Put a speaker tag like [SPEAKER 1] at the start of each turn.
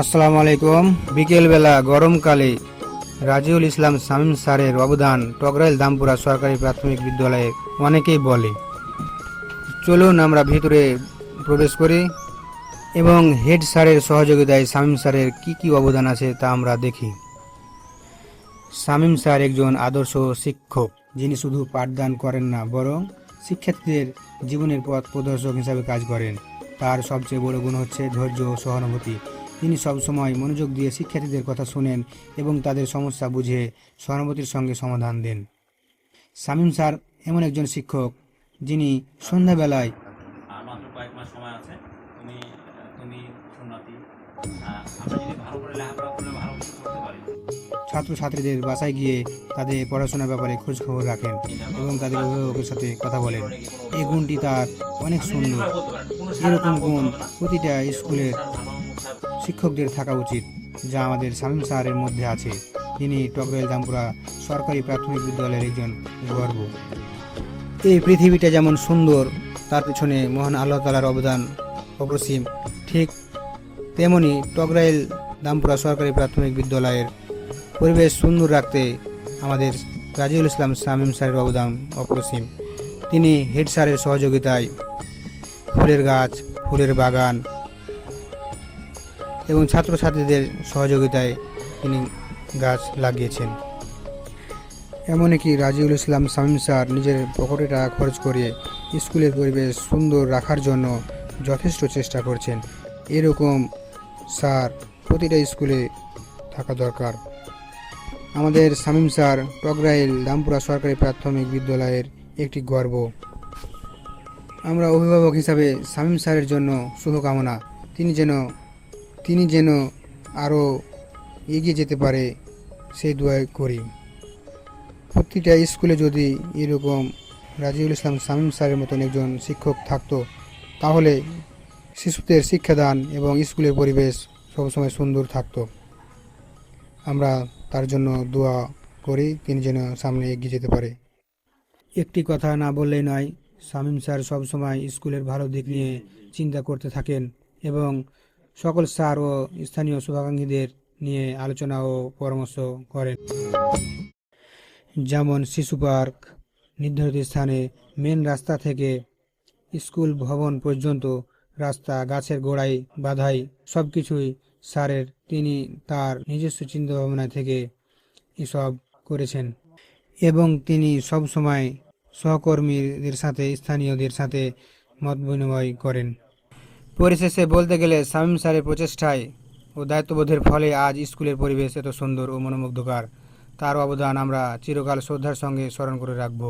[SPEAKER 1] আসসালামু আলাইকুম বিকেলবেলা গরমকালে রাজিউল ইসলাম শামীম স্যারের অবদান টগরাইল দামপুরা সরকারি প্রাথমিক বিদ্যালয়ে অনেকেই বলে। চলুন আমরা ভিতরে প্রবেশ করি এবং হেড স্যারের সহযোগিতায় শামীম স্যারের কি কি অবদান আছে তা আমরা দেখি। শামীম স্যার একজন আদর্শ শিক্ষক, যিনি শুধু পাঠদান করেন না, বরং শিক্ষার্থীদের জীবনের পথ প্রদর্শক হিসাবে কাজ করেন। তার সবচেয়ে বড় গুণ হচ্ছে ধৈর্য ও সহানুভূতি। তিনি সবসময় মনোযোগ দিয়ে শিক্ষার্থীদের কথা শোনেন এবং তাদের সমস্যা বুঝে সহানুভূতির সঙ্গে সমাধান দেন। শামীম স্যার এমন একজন শিক্ষক যিনি সন্ধ্যাবেলায়
[SPEAKER 2] আর মাত্র কয়েক মাস সময় আছে। তুমি তুমি সুন্নতি। আমরা যদি ভালো করে লেখাপড়া করলে ভালো কিছু করতে পারি।
[SPEAKER 1] ছাত্রছাত্রীদের বাসায় গিয়ে তাদের পড়াশোনার ব্যাপারে খোঁজখবর রাখেন এবং তাদের অভিভাবকের সাথে কথা বলেন। এই গুণটি তার অনেক সুন্দর। এরকম গুণ প্রতিটা স্কুলের শিক্ষকদের থাকা উচিত, যা আমাদের শামীম স্যারের মধ্যে আছে। তিনি টগরাইল দামপুরা সরকারি প্রাথমিক বিদ্যালয়ের একজন গর্ব। এই পৃথিবীটা যেমন সুন্দর, তার পিছনে মহান আল্লাহ তালার অবদান অপসীম ঠিক তেমনি টকরাইল দামপুরা সরকারি প্রাথমিক বিদ্যালয়ের পরিবেশ সুন্দর রাখতে আমাদের রাজিউল ইসলাম শামীম স্যারের অবদান অপসীম তিনি হেড স্যারের সহযোগিতায় ফুলের গাছ, ফুলের বাগান এবং ছাত্রছাত্রীদের সহযোগিতায় তিনি গাছ লাগিয়েছেন। এমনকি রাজিউল ইসলাম শামীম স্যার নিজের পকেটে টাকা খরচ করে স্কুলের পরিবেশ সুন্দর রাখার জন্য যথেষ্ট চেষ্টা করছেন। এরকম স্যার প্রতিটা স্কুলে থাকা দরকার। আমাদের শামীম স্যার টগরাইল দামপুরা সরকারি প্রাথমিক বিদ্যালয়ের একটি গর্ব। আমরা অভিভাবক হিসাবে শামীম স্যারের জন্য শুভকামনা। তিনি যেন তিনি যেন আরও এগিয়ে যেতে পারে, সেই দোয়া করি। প্রতিটা স্কুলে যদি এরকম রাজিউল ইসলাম শামীম স্যারের মতন একজন শিক্ষক থাকতো, তাহলে শিশুদের শিক্ষাদান এবং স্কুলের পরিবেশ সবসময় সুন্দর থাকতো। আমরা তার জন্য দোয়া করি, তিনি যেন সামনে এগিয়ে যেতে পারে। একটি কথা না বললেই নয়, শামীম স্যার সবসময় স্কুলের ভালো দিক নিয়ে চিন্তা করতে থাকেন এবং সকল স্যার ও স্থানীয় শুভাকাঙ্ক্ষীদের নিয়ে আলোচনা ও পরামর্শ করেন। যেমন শিশু পার্ক, নির্ধারিত স্থানে মেন রাস্তা থেকে স্কুল ভবন পর্যন্ত রাস্তা গাছের গোড়ায় বাধাই সব কিছুই স্যারের, তিনি তার নিজস্ব চিন্তা ভাবনা থেকে এসব করেছেন। এবং তিনি সব সময় সহকর্মীদের সাথে, স্থানীয়দের সাথে মত বিনিময় করেন। পরিশেষে বলতে গেলে শামীম স্যারের প্রচেষ্টায় ও দায়িত্ববোধের ফলে আজ স্কুলের পরিবেশ এত সুন্দর ও মনোমুগ্ধকর। তার অবদান আমরা চিরকাল শ্রদ্ধার সঙ্গে স্মরণ করে রাখব।